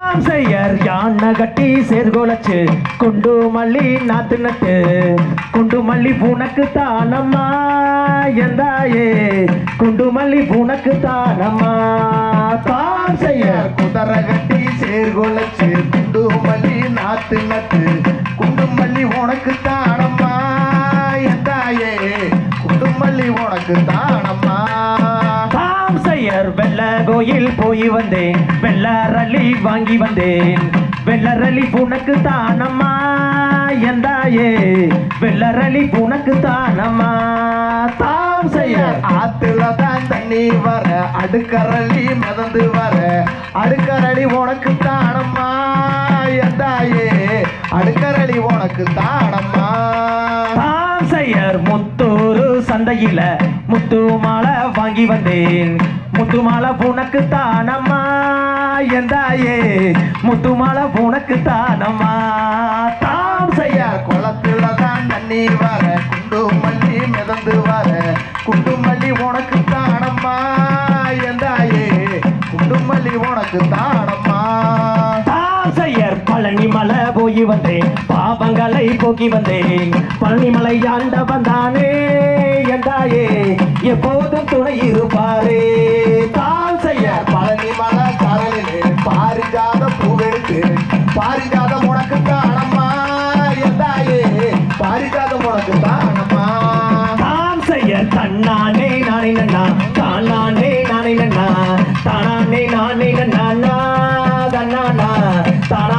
செய்யர் யானை கட்டி சேர்கோலச்சு குண்டு மல்லி நாத்து நட்டு குண்டு மல்லி பூனக்கு தானம்மா எந்தாயே குண்டு மல்லி பூனக்கு தானம்மா தான் செய்யர் குதிரை கட்டி சேர்கோலச்சு குண்டு மல்லி நாத்து நட்டு குண்டு மல்லி உனக்கு தானம்மா எந்தாயே குண்டு மல்லி உனக்கு தானம்மா செய்யர் வெள்ள கோயில் போய் வந்தேன். வெள்ளரளி வாங்கி வந்தேன். வெள்ளரளி பூனக்கு தானம்மா எந்தாயே வெள்ளரளி பூனக்கு தானம்மா தாம் செய்யர் ஆத்துல தான் தண்ணி வர அடுக்கரளி மிதந்து வர அடுக்கரளி உனக்கு தானம்மா என் தாயே அடுக்கரளி உனக்கு தானம்மா. தாம் செய்யர் முத்தூரு சந்தையில முத்து மாலை வாங்கி வந்தேன். முத்து மாலை பூனக்கு தானம்மா எந்தாயே? முத்து மாலை பூனக்கு தானம்மா. தாம் செய்ய குளத்துல தான் தண்ணீர் வர குண்டு மல்லி மிதந்து வர குண்டு மல்லி உனக்கு தானம்மா எந்தாயே? குண்டு மல்லி உனக்கு தானம்மா. தாம் பழனி மலை போய் வந்தேன் பாபங்களை போக்கி வந்தேன். பழனி மலை ஆண்ட வந்த துணை இருப்பாரே தால் செய்ய பழனி மலை கடலிலே பாரிஜாத பூவெடுத்து பாரிஜாதம் உனக்கு தானம்மா என் தாயே பாரிஜாதம் உனக்கு தானம்மா தாம் செய்ய தன்னானே நானே நன்னா தானானே நானே நன்னா தானானே நானே நன்னா தன்னானா தானா